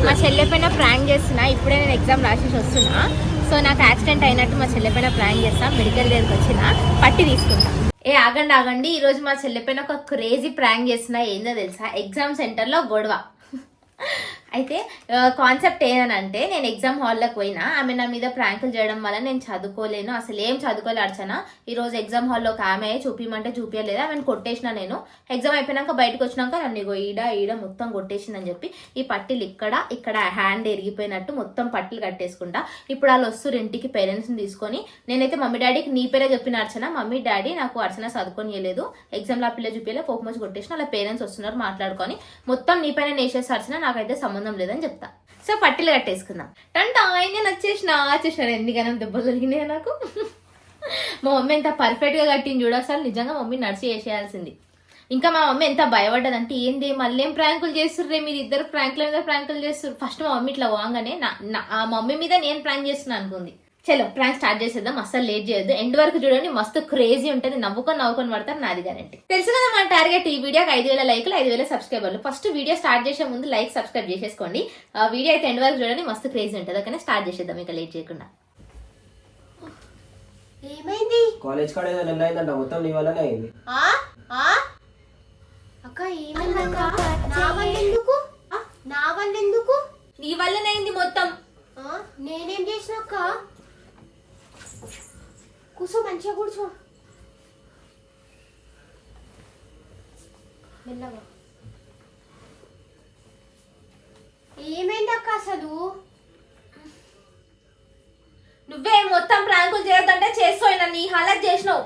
మా చెల్లె పైన ప్రాంక్ చేస్తున్నా. ఇప్పుడే నేను ఎగ్జామ్ రాసేసి వస్తున్నా. సో నాకు యాక్సిడెంట్ అయినట్టు మా చెల్లె పైన ప్రాంక్ చేస్తా. మెడికల్ దగ్గరికి వచ్చిన. పట్టి తీసుకుంటా. ఏ ఆగండి ఆగండి. ఈ రోజు మా చెల్లె పైన ఒక క్రేజీ ప్రాంక్ చేసిన ఏందో తెలుసా? ఎగ్జామ్ సెంటర్లో గొడవ. అయితే కాన్సెప్ట్ ఏంటంటే నేను ఎగ్జామ్ హాల్లోకి పోయినా ఆమె నా మీద ప్రాంకులు చేయడం వల్ల నేను చదువుకోలేను అసలు ఏం చదువుకోలే అర్చన. ఎగ్జామ్ హాల్లో ఒక ఆమె చూపించమంటే చూపించలేదు ఆమెను కొట్టేసిన నేను. ఎగ్జామ్ అయిపోయినాక బయటకు వచ్చినాక నన్ను ఇగో ఈడ ఈడ మొత్తం కొట్టేసిందని చెప్పి ఈ పట్టీలు ఇక్కడ ఇక్కడ హ్యాండ్ ఎరిగిపోయినట్టు మొత్తం పట్టీలు కట్టేసుకుంటా. ఇప్పుడు వాళ్ళు వస్తారు ఇంటికి పేరెంట్స్ని తీసుకొని. నేనైతే మమ్మీ డాడీకి నీ పేరే చెప్పిన అర్చన. మమ్మీ డాడీ నాకు అర్చన చదువుకోనియలేదు. ఎగ్జామ్లో ఆ పిల్ల చూపించలే పోపు మంచి కొట్టేసిన అలా పేరెంట్స్ వస్తున్నారు మాట్లాడుకొని. మొత్తం నీ పైన నేసేసి అర్చన నాకైతే సంబంధం లేదని చెప్తా. సో పట్టీలు కట్టేసుకుందాం. టంట ఆయన వచ్చేసిన వచ్చేసిన ఎందుకన్నా దెబ్బలు జరిగినాయి నాకు. మా మమ్మీ ఎంత పర్ఫెక్ట్గా కట్టింది చూడు అసలు. నిజంగా మమ్మీ నడిచి చేసేయాల్సింది. ఇంకా మా మమ్మీ ఎంత భయపడ్డదంటే ఏంది మళ్ళీ ఏం ప్రాంకులు చేస్తుర్రే మీరు? ఇద్దరు ప్రాంకుల మీద ప్రాంకులు చేస్తారు ఫస్ట్ మా మమ్మీ ఇట్లా వాగానే నా మా మమ్మీ మీద నేను ప్రాంక్ చేస్తున్నాను అనుకుంది. చలో ప్రాంక్ స్టార్ట్ చేసేద్దాం. అస్సలు లేట్ చేయొద్దు. ఎండ్ వరకు చూడండి మస్తు క్రేజీ ఉంటుంది. నవ్వుకొని నవ్వుకొని పడతారు నాది గ్యారంటీ. తెలుసు కదా మన టార్గెట్ ఈ వీడియోకి ఐదు వేల లైక్లు ఐదు వేల సబ్స్క్రైబర్లు ఫస్ట్ వీడియో స్టార్ట్ చేసే ముందు లైక్ సబ్స్క్రైబ్ చేసేసుకోండి. ఆ వీడియో అయితే ఎండ్ వరకు చూడండి మస్తు క్రేజీ ఉంటుంది. ఓకేనా? స్టార్ట్ చేసేద్దాం. ఇంకా లేట్ చేయకుండా. ఏమైంది? కాలేజ్ కాడ ఏదో నిన్న అయిందంట. మొత్తం నీ వల్లనే అయింది. ఆ? ఆ? అక్క ఏమైంది అక్క నా వల్ల ఎందుకు నా వల్ల ఎందుకు నీ వల్లనే అయింది మొత్తం. ఆ, నేనేం చేసిన అక్క? కూర్చో మంచిగా కూర్చో. మెల్లగా. ఏమైంది అక్క అసలు? నువ్వే మొత్తం ప్రాంకులు చేయొద్దంటే చేస్తావు నీ హాలత్ చేసినావు.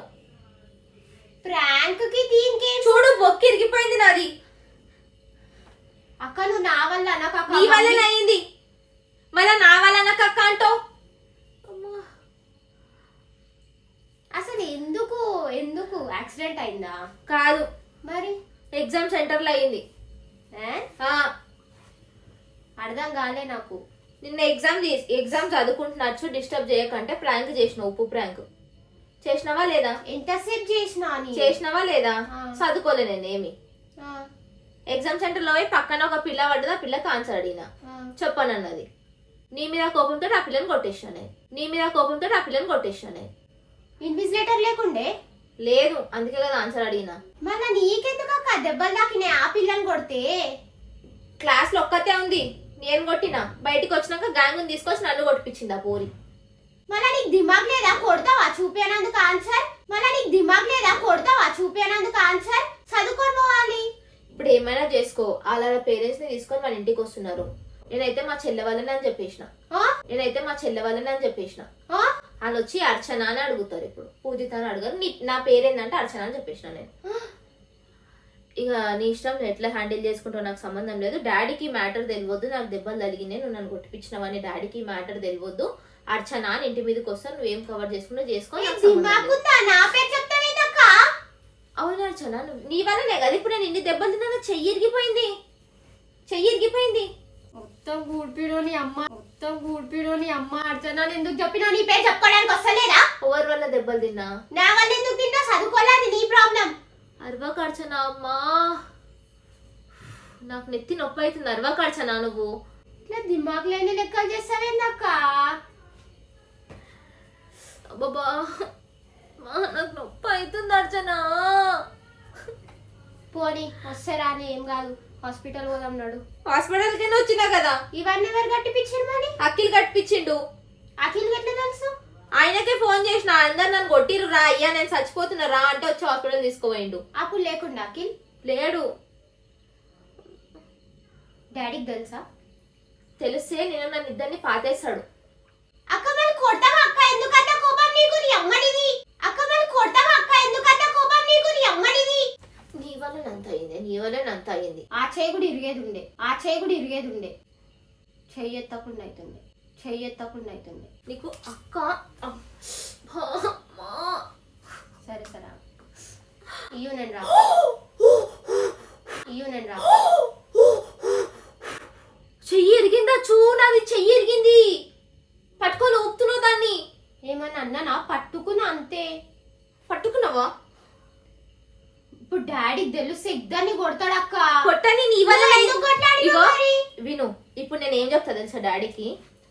ప్రాంక్కి దీనికి చూడు బొక్కి ఇరిగిపోయింది నాది. అక్క నువ్వు నా వల్ల నాకు నీ వల్లనే అయింది మళ్ళా నా వల్ల నాకు అక్క అంటావు అసలు ఎందుకు ఎందుకు యాక్సిడెంట్ అయిందా? కాదు. మరి? ఎగ్జామ్ సెంటర్లో అయింది. అర్థం కాలే నాకు. నిన్న ఎగ్జామ్ ఎగ్జామ్ చదువుకుంటున్నచ్చు డిస్టర్బ్ చేయకంటే ప్రాంక్ చేసినావు ఉప్పు ప్రాంక్. చేసినావా లేదా? ఎంతసేపు చేసినా చేసినావా లేదా. చదువుకోలే నేను ఏమి ఎగ్జామ్ సెంటర్లో పోయి పక్కన ఒక పిల్ల పడ్డది ఆ పిల్లకి ఆన్సర్ అడిగినా. ఆ. చెప్పనన్నది. నీ మీద కోపంతో ఆ పిల్లని కొట్టేసిన నీ మీద కోపంతో ఆ పిల్లని కొట్టేసిన ఇన్విజిలేటర్ లేకుండే? లేదు అందుకే కదా ఆన్సర్ అడిగినా. మళ్ళా నీకెందుకు అక్క? దెబ్బలు తాకినాయి ఆ పిల్లని కొడితే. క్లాస్లో ఒక్కతే ఉంది నేను కొట్టినా. బయటికి వచ్చినాక గ్యాంగ్ తీసుకొచ్చి నన్ను కొట్టిపించింది ఆ పోరి. మళ్ళా నీకు దిమాగ్ లేదా? కొడతావా? చూపేనందుకు ఆన్సర్ మళ్ళా నీకు దిమాగ్ లేదా? కొడతావా? చూపేనందుకు ఆన్సర్ చదువుకొని పోవాలి. ఇప్పుడు ఏమైనా చేసుకో. అలా పేరెంట్స్ని తీసుకొని మన ఇంటికి వస్తున్నారు. నేనైతే మా చెల్లె వాళ్ళని అని చెప్పేసిన? నేనైతే మా చెల్లె వాళ్ళని అని చెప్పేసిన? వాళ్ళు వచ్చి అర్చన అని అడుగుతారు ఇప్పుడు. పూజిత అని అడగారు నీ నా పేరేందంటే అర్చన అని చెప్పేసిన నేను. ఇక నీ ఇష్టం ఎట్లా హ్యాండిల్ చేసుకుంటావు నాకు సంబంధం లేదు. డాడీకి మ్యాటర్ తెలియవద్దు నాకు దెబ్బలు తగిలినాయి నువ్వు నన్ను కొట్టిపించినవని డాడీకి మ్యాటర్ తెలియవద్దు అర్చన అని ఇంటి మీదకి వస్తాను నువ్వేం కవర్ చేసుకుంటూ చేసుకో నా అవును అర్చన నువ్వు నీ వల్లనే కదా ఇప్పుడు నేను ఇన్ని దెబ్బలు తిన్నా చెయ్యి ఇరిగిపోయింది. చెయ్యి ఇరిగిపోయింది. మొత్తం గూడ్పిడోని అమ్మ. మొత్తం గూడ్పిడోని అమ్మ అర్చన ఎందుకు చెప్పినా? నీ పేరు చెప్పుకోవడానికి వస్తలేదా? ఎవరి వల్ల దెబ్బలు తిన్నా? నా వల్ల ఎందుకు తిన్నా? చదువుకోలేదు నీ ప్రాబ్లం అరవక అర్చన అమ్మా? నాకు నెత్తి నొప్పి అవుతుంది అరవక అర్చన నువ్వు? ఇట్లా దిమాగ్ లేని లెక్కలు చేస్తావేందక్క? అబ్బబ్బా మా నాకు నొప్పి అవుతుంది అర్చన. పోనీ వస్తే రాని ఏం కాదు. హాస్పిటల్ పోదాం నాడు. హాస్పిటల్ కింద వచ్చినా కదా? ఇవన్నీ ఎవరు కట్టిపించారు మరి? అఖిల్ కట్టిపించిండు అఖిల్ ఎట్లా తెలుసు? ఆయనకే ఫోన్ చేసిన అందరు నన్ను కొట్టిరు రా అయ్యా నేను చచ్చిపోతున్నా రా అంటే వచ్చి హాస్పిటల్ తీసుకుపోయిండు. అప్పుడు లేకుండా అఖిల్? లేడు. డాడీకి తెలుసా? తెలిస్తే నేను నన్ను ఇద్దరిని పాతేస్తాడు. అక్క మరి కొడతావా అక్క? ఎందుకంత కోపం నీకు నీ అమ్మనిది? అక్క మరి కొడతావా అక్క? ఎందుకంత కోపం నీకు నీ అమ్మనిది? నీ వల్ల నంత అయింది నీ వల్ల నంత అయింది ఆ చేయి కూడా ఇరిగేది ఉండే ఆ చేయి కూడా ఇరిగేది ఉండే చెయ్యి ఎత్తకుండా అవుతుంది చెయ్యి ఎత్తకుండా అవుతుంది నీకు అక్క. సరే సరే. ఇయ్యు నేను రా. ఇయ్యు నేను రా. చెయ్యి ఎరిగిందా చూ నాది చెయ్యి ఎరిగింది పట్టుకొని ఊపుతున్నావు దాన్ని. ఏమన్నా అన్నానా? పట్టుకున్నా అంతే. పట్టుకున్నావా? ఇప్పుడు డాడీకి తెలిస్తే ఇద్దరిని కొడతాడక్క కొట్టని నీ వల్ల ఇగో? విను ఇప్పుడు నేను ఏం చెప్తా తెలుసా డాడీకి?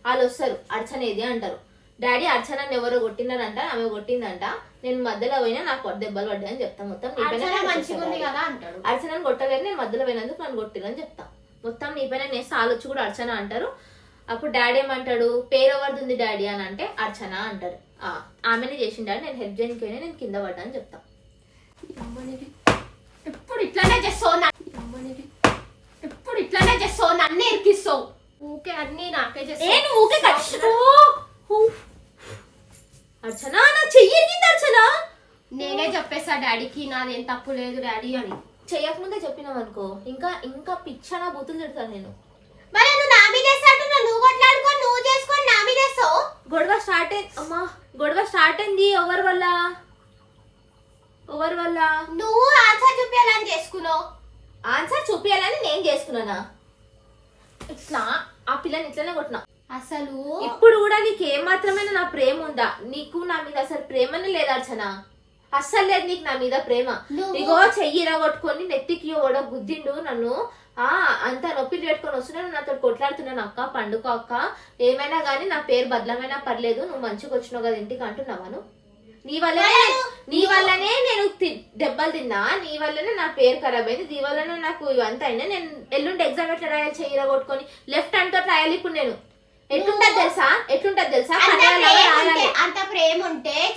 వాళ్ళు వస్తారు అర్చన ఏది అంటారు. డాడీ అర్చన ఎవరో కొట్టినారంట ఆమె కొట్టిందంట. నేను మధ్యలో పోయినా నాకు దెబ్బలు పడ్డాయి అని చెప్తా. మొత్తం అర్చనని కొట్టలేదు నేను మధ్యలో పోయినందుకు నన్ను కొట్టిరని చెప్తా. మొత్తం నీ పైన నేను సాలొచ్చి కూడా అర్చన అంటారు. అప్పుడు డాడీ ఏమంటాడు? పేరు ఎవరిది ఉంది డాడీ అని అంటే అర్చన అంటారు. ఆమెనే చేసిన డాడీ నేను హెల్ప్ చేయడానికి నేను కింద పడ్డా అని చెప్తా. అమ్మనిది. ఎప్పుడు ఇట్లానే చేస్తావు నా. ఎప్పుడు ఇట్లానే చేస్తావు నన్ను ఇరికిస్తావు. ఊకే అన్ని నాకే ఏ చేస్తావు నువ్వు ఊకే. అర్చన నాకు చెయ్యి ఇరిగింది అర్చన? నేనే చెప్పేసా డాడీకి నాదేం తప్పు లేదు డాడీ అని. చెయ్యకముందే చెప్పినావు అనుకో ఇంకా ఇంకా పిచ్చనా బూతులు తిడతాను నేను. మరి నువ్వు నా మీద వేస్తాంటున్నావు నువ్వు కొట్లాడుకో నువ్వు చేసుకొని నా మీద వేస్తావు? గొడవ స్టార్ట్ అయింది అమ్మా గొడవ స్టార్ట్ అయింది ఎవరి వల్ల? ఎవరి వల్ల? నువ్వు ఆన్సర్ చూపించాలని చేసుకున్నావు. ఆన్సర్ చూపించాలని నేను చేసుకున్నానా? ఇట్లా ఆ పిల్లని ఇట్లనే కొట్టినా. అసలు? ఇప్పుడు కూడా నీకు ఏ మాత్రమైన నా ప్రేమ ఉందా? నీకు నా మీద అసలు ప్రేమనే లేదు అర్చన. అస్సలు లేదు నీకు నా మీద ప్రేమ. ఇగో చెయ్యి కొట్టుకొని నెత్తికి ఓడ గుద్దిండు నన్ను. ఆ అంత నొప్పి పెట్టుకొని వస్తున్నాను నాతో కొట్లాడుతున్నాను అక్క పండుకో అక్క. ఏమైనా కానీ నా పేరు బదలమైనా పర్లేదు నువ్వు మంచిగా వచ్చినావు కదా ఇంటికి అంటున్నావా నువ్వు? నీ వల్లనే నీ వల్లనే నేను దెబ్బలు తిన్నా నీ వల్లనే నా పేరు ఖరాబ్ అయింది నీ వల్లనే నాకు ఇవంతా అయినా నేను ఎల్లుండి ఎగ్జామ్ ఎట్లా రాయాలి చెయ్యిరా కొట్టుకొని లెఫ్ట్ హ్యాండ్తో రాయాలి ఇప్పుడు నేను ఎట్లుంటది తెలుసా ఎట్లుంటది తెలుసా అంత ప్రేమ. ఉంటే అంత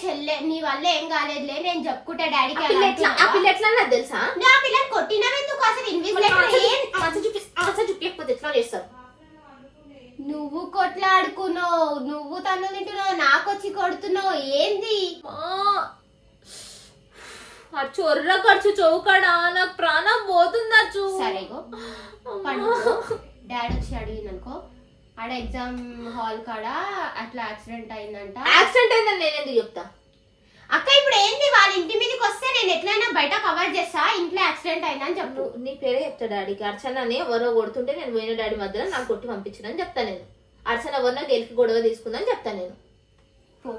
చెల్లె నీ వల్ల ఏం కాలేదులే నేను చెప్పుకుంటా డాడీకి పిల్ల ఆ? పిల్ల ఎట్లా అన్నది తెలుసా ఆ అసలు మళ్ళీ ఇన్విజిలేటర్ ఆన్సర్ ఏం చూపి- ఆన్సర్ చూపించకపోతే ఎట్లా చేస్తారు నువ్వు కొట్లాడుకున్నావు నువ్వు తను తింటున్నావు నాకు వచ్చి కొడుతున్నావు ఏంది? ఆ చొర్ర ఖర్చు చౌకడా నాకు ప్రాణం పోతుంది అచ్చు సరేగో డాడీ వచ్చి అడిగింది అనుకో ఆడ ఎగ్జామ్ హాల్ కాడ అట్లా యాక్సిడెంట్ అయిందంట. యాక్సిడెంట్ అయిందని నేను ఎందుకు చెప్తా? అక్క ఇప్పుడు ఏంది వాళ్ళ ఇంటి మీదకి వస్తే నేను ఎట్లయినా బయట కవర్ చేస్తా ఇంట్లో యాక్సిడెంట్ అయిందని చెప్పు. నువ్వు నీ పేరే చెప్తా డాడీకి అర్చనని ఎవరో కొడుతుంటే నేను పోయిన డాడీ మధ్యలో నాకు కొట్టి పంపించిన చెప్తా నేను. అర్చన ఎవరినో గెలికి గొడవ తీసుకుందని చెప్తా నేను. పో.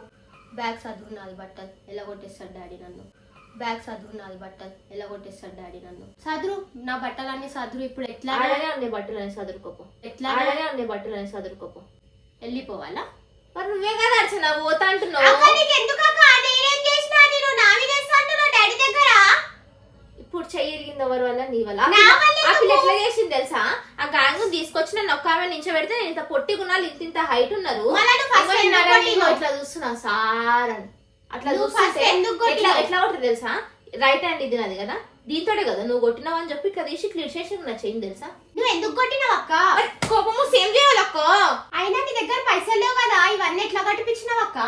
బ్యాగ్ చదువు నాది బట్టలు ఎలా కొట్టేస్తాడు డాడీ నన్ను? బ్యాగ్ చదువు నాది బట్టలు ఎలా కొట్టేస్తాడు డాడీ నన్ను? చదువు నా బట్టలన్నీ చదువు ఇప్పుడు ఎట్లా? ఆడనే ఉండే బట్టలు అని చదువుకోపో ఎట్లా? ఆడనే ఉండే బట్టలు అని చదువుకోపో వెళ్ళిపోవాలా? మరి నువ్వే కదా అర్చన పోతా అంటున్నావు. ఎందుకు అక్క నేనేం చేసినా నేను నా మీద వేస్తా అంటున్నావు డాడీ దగ్గర ఇప్పుడు చెయ్యి ఇరిగింది ఎవరి వల్ల? నీ వల్ల ఆ పిల్ల- ఎందుకు? ఎట్లా చేసింది తెలుసా? ఆ గ్యాంగ్ తీసుకొచ్చి నన్ను ఒక్క ఆమె నించో పెడితే నేను ఇంత పొట్టి గుణాలు ఇంత ఇంత హైట్ ఉన్నారు? ఇట్లా చూస్తున్నా సార్ అని. అట్లా ఎందుకు ఎట్లా? ఎట్లా తెలుసా? రైట్ హ్యాండ్ ఇది నాది కదా. దీంతోనే కదా నువ్వు కొట్టినావు అని చెప్పి ఇట్లా తీసి క్లియర్ చేసి నా చెయ్యి తెలుసా? నువ్వు ఎందుకు కొట్టినావు అక్క? కోపము సేమ్ చేయాలి అక్క. అయినా నీ దగ్గర పైసలు లేవు కదా ఇవన్నీ ఎట్లా కట్టిపించినావు అక్క?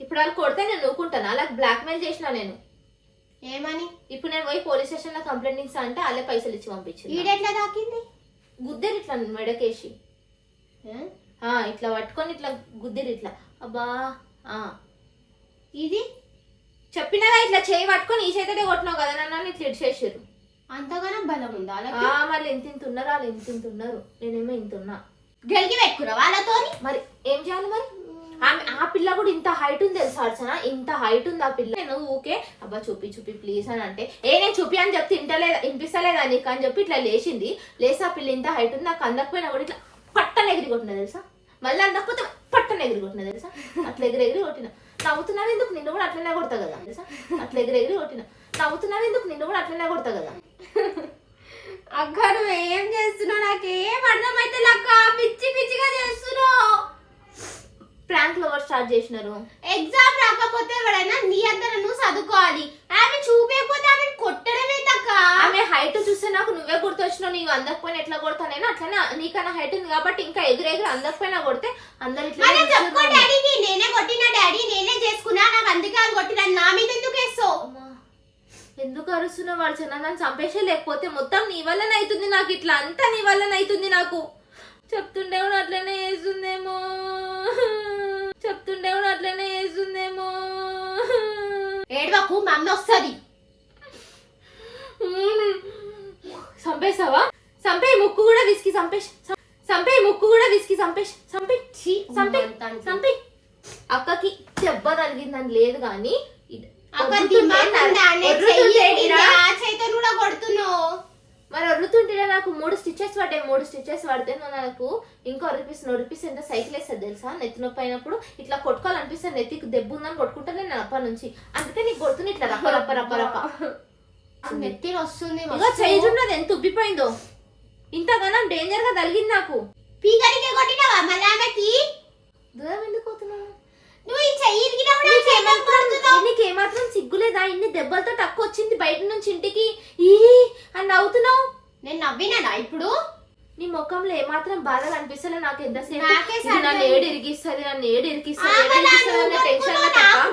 ఇప్పుడు వాళ్ళు కొడితే నేను నూకుంటాను? అలా బ్లాక్ మెయిల్ చేసిన నేను? ఏమని? ఇప్పుడు నేను పోయి పోలీస్ స్టేషన్లో కంప్లైంట్ ఇస్తా అంటే వాళ్ళే పైసలు ఇచ్చి పంపించింది ఈడెట్లా తాకింది? గుద్దరు ఇట్లా మెడకేసి. ఇట్లా పట్టుకొని ఇట్లా గుద్దిరు ఇట్లా. అబ్బా ఇది? చెప్పినగా ఇట్లా చేయి పట్టుకొని ఈ చేతడే కొట్టినావు కదా నన్ను ఇట్లా ఇడిచేసారు అంతగానో బలం ఉందా మళ్ళీ ఇంత ఇంత ఉన్నారు వాళ్ళు ఇంత ఇంత ఉన్నారు. నేనేమో ఇంత ఉన్నా. గెలికి పెట్టుకురా వాళ్ళతోని? మరి ఏం చేయాలి మరి? ఆమె ఆ పిల్ల కూడా ఇంత హైట్ ఉంది తెలుసా అర్చన? ఇంత హైట్ ఉంది ఆ పిల్ల. నేను ఊకే అబ్బా చూపి చూపి ప్లీజ్ అని అంటే ఏ నేను చూపి అని చెప్తే ఇంటలేదా వినిపిస్తలేదా నీకు అని చెప్పి ఇట్లా లేచింది. లేసి ఆ పిల్ల ఇంత హైట్ ఉంది నాకు అందకపోయినా కూడా ఇట్లా పట్టన ఎగిరి కొట్టిన తెలుసా? మళ్ళీ అందకపోతే పట్టన ఎగిరి కొట్టిన తెలుసా? అట్లా ఎగిరి ఎగిరి కొట్టిన. నవ్వుతున్నావు ఎందుకు? నిన్ను కూడా అట్లనే కొడతా కదా తెలుసా? అట్లా ఎగిరి ఎగిరి కొట్టిన. నవ్వుతున్నావు ఎందుకు? నిన్ను కూడా అట్లనే కొడతా కదా. అక్క నువ్వు ఏం చేస్తున్నావు? నాకు ఏం అర్థమైతే లక్క పిచ్చి పిచ్చిగా చేస్తున్నావు. ప్రాంక్లో ఎవరు స్టార్ట్ చేసినారు. ఎగ్జామ్ రాకపోతే ఎవడైనా నీ అంతా నువ్వు చదువుకోవాలి. ఆమె చూపేయకపోతే ఆమె కొట్టడమే తక్క. ఆమె హైట్ చూస్తే నాకు నువ్వే గుర్తొచ్చినావు నీవు అందకపోయినా ఎట్లా కొడతానైనా అట్లనే నీకన్నా హైట్ ఉంది కాబట్టి ఇంకా ఎగురెగురు అందకపోయినా కొడితే అందరు ఇట్లా చెప్పుకో. డాడీకి నేనే కొట్టిన డాడీ నేనే చేసుకున్నా నాకు అందుకే అది కొట్టిన నా మీద ఎందుకు వేస్తావు? ఎందుకు అరుస్తున్నావు? వాడు చిన్న నన్ను చంపేసే లేకపోతే మొత్తం నీ వల్లనే అవుతుంది నాకు ఇట్లా అంతా నీ వల్లనే అవుతుంది నాకు. చెప్తుండే కూడా అట్లనే వేస్తుందేమో చెప్తుండే కూడా అట్లనే వేస్తుందేమో ఏడవకు మమ్మీ వస్తుంది. చంపేసావా చంపే ముక్కు కూడా విసికి చంపేసి చంపే ముక్కు కూడా విసికి చంపేసి చంపే చంపే చంపే అక్కకి దెబ్బ తగిలిందని లేదు కానీ ఇది- అక్క కూడా కొడుతున్నావు. మరి ఒర్రుతుంటే నాకు మూడు స్టిచెస్ పడ్డాయి మూడు స్టిచెస్ పడితే నాకు ఇంకా ఒరిపిస్తుంది ఒరిపిస్తే ఎంత సైకిల్ వేస్తుంది తెలుసా? నెత్తి నొప్పి అయినప్పుడు ఇట్లా కొట్టుకోవాలనిపిస్తుంది నెత్తికి దెబ్బ ఉందని కొట్టుకుంటా నేను అప్పటి నుంచి. అందుకే నీకు కొడుతుంది ఇట్లా రప్ప రప్ప రప్ప రప్ప. నెత్తిన వస్తుంది ఇగో మస్తు. చేయి చూడదు ఎంత ఉబ్బిపోయిందో. ఇంతగానం డేంజర్గా తగిలింది నాకు. పీకడికే కొట్టినావా మళ్ళీ ఆమెకి దూరం ఎందుకు పోతున్నావు నువ్వు ఈ చెయ్యి ఇరిగినప్పుడు ఆ చెయ్యి ఎందుకు కొడుతున్నావు? నీకు ఏమాత్రం సిగ్గులేదా ఇన్ని దెబ్బలతో టక్కు వచ్చింది బయట నుంచి ఇంటికి ఈ అని నవ్వుతున్నావు నేను నవ్వినానా ఇప్పుడు నీ ముఖంలో ఏమాత్రం బాధ కనిపిస్తలే నాకు ఎంతసేపు నన్ను. ఏడు ఇరిగిస్తుంది నన్ను ఏడు ఇరికిస్తుంది ఇరికిస్తుంది టెన్షన్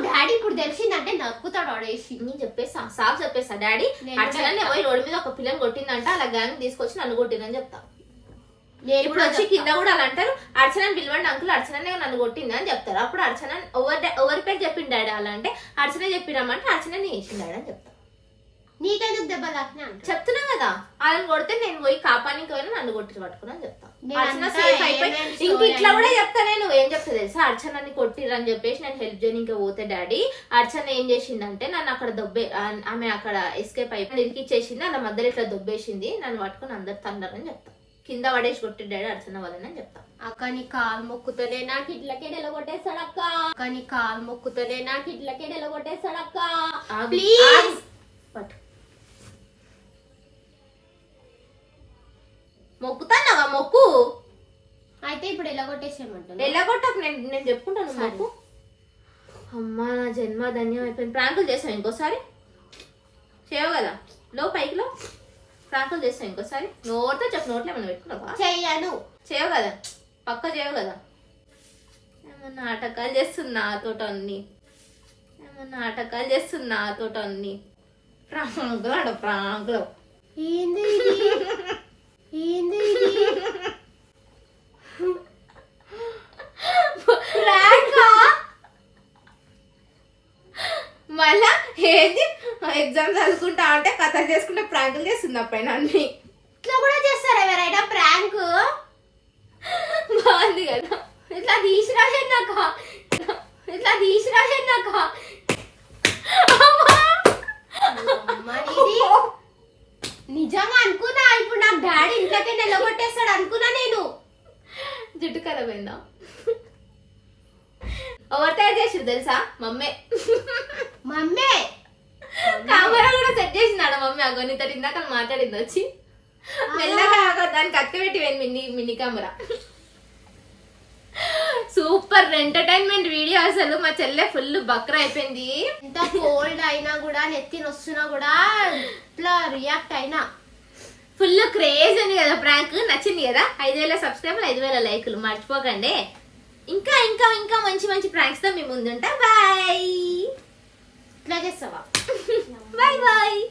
డాడీ ఇప్పుడు తెలిసిందంటే నక్కుతాడు ఆడేసి. నేను చెప్పేసా సాఫ్ చెప్పేసా డాడీ? చెప్తా. పోయి రోడ్డు మీద ఒక పిల్లని కొట్టిందంట అలా గ్యాంగ్ తీసుకొచ్చి నన్ను కొట్టిందని చెప్తా. ఇప్పుడు వచ్చి కింద కూడా అలా అంటారు అర్చనని పిలవండి అంకుల్ అర్చననే నన్ను కొట్టింది అని చెప్తారు. అప్పుడు అర్చన ఎవరి ఎవరి పేరు చెప్పిండు డాడీ అలా అంటే అర్చన చెప్పిరమ్మంటే అర్చనని డాడీ అని చెప్తా. నీకెందుకు దెబ్బ తాకినా చెప్తున్నా కదా. వాళ్ళని కొడితే నేను పోయి కాపానికి పోయినా నన్ను కొట్టి పట్టుకుని చెప్తా. అర్చన సేఫ్ అయిపోయి ఇంక ఇట్లా కూడా చెప్తా నేను. ఏం చెప్తా తెలుసా? అర్చనని కొట్టిరని చెప్పేసి నేను హెల్ప్ చేయని ఇంకా పోతే డాడీ. అర్చన ఏం చేసిందంటే నన్ను అక్కడ దొబ్బే ఆమె అక్కడ ఎస్కేప్ అయిపోయి ఇరికిచ్చేసింది అలా మధ్యలో ఇట్లా దొబ్బేసింది నన్ను పట్టుకుని అందరు తండరని చెప్తా. కింద పడేసి కొట్టి డాడీ అర్చన వాళ్ళని చెప్తా. అక్క నీ కాలు మొక్కుతూనే నాకు ఇట్లకే కొట్టేస్తాడు అక్క. అక్క నీ కాలు మొక్కుతూనే నాకు ఇట్లకే కొట్టేస్తాడు అక్క. ప్లీజ్. పట్టు. మొక్కుతాన్నావా మొక్కు. అయితే ఇప్పుడు ఎలా కొట్టేసేయమంటాను? ఎలాగొట్టకు నేను నేను చెప్పుకుంటాను. మొక్కు. అమ్మా నా జన్మ ధన్యం అయిపోయింది. ప్రాంకులు చేసావు ఇంకోసారి. చేయవు కదా? లో పైకి లో. ప్రాంకులు చేస్తావు ఇంకోసారి. నోటితో చెప్పు నోట్లో ఏమైనా పెట్టుకున్నావా చెయ్యను చేయవు కదా? పక్క చేయవు కదా? ఏమన్నా నాటకాలు చేస్తున్నా తోట అన్ని. ఏమన్నా నాటకాలు చేస్తున్నా తోట అన్ని. ప్రాంకులు ఆడ ప్రాంకులు. ఏంది ఏంది మళ్ళా ఏంది? ఎగ్జామ్ చదువుకుంటా అంటే కథలు చేసుకుంటే ప్రాంకులు చేస్తుంది అప్పైన అన్ని? ఇట్లా కూడా చేస్తారా ఎవరైనా ప్రాంక్? బాగుంది కదా. ఇట్లా తీసి రాసేద్దాక ఇట్లా తీసి రాసేద్దాక మరి ఇది నిజంగా అనుకున్నా? ఇప్పుడు నాకు డాడీ ఇంట్లోకే నిలబొట్టేస్తాడు అనుకున్నా నేను. జుట్టు ఖరాబ్ అయిందా? ఎవరు తయారు చేసారు తెలుసా? మమ్మే. మమ్మీ. కెమెరా కూడా సెట్ చేసిందాడ మమ్మీ? అగో నీతో ఇందాక మాట్లాడింది వచ్చి. మెల్లగా దానికి అక్క పెట్టి పోయింది mini mini camera. Super entertainment video అసలు. మా చెల్లె ఫుల్ బక్రా అయిపోయింది. ఎంత కోల్డ్ అయినా కూడా నెత్తిన వస్తున్నా కూడా ఇట్లా రియాక్ట్ అయినా. ఫుల్ క్రేజ్ అని కదా ప్రాంక్? నచ్చింది కదా? ఐదు వేల సబ్స్క్రైబర్లు ఐదు వేల లైకులు. మర్చిపోకండి. ఇంకా ఇంకా ఇంకా మంచి మంచి ప్రాంక్స్తో మీ ముందుంటా. బాయ్. ఇట్లా చేస్తావా బాయ్ బాయ్.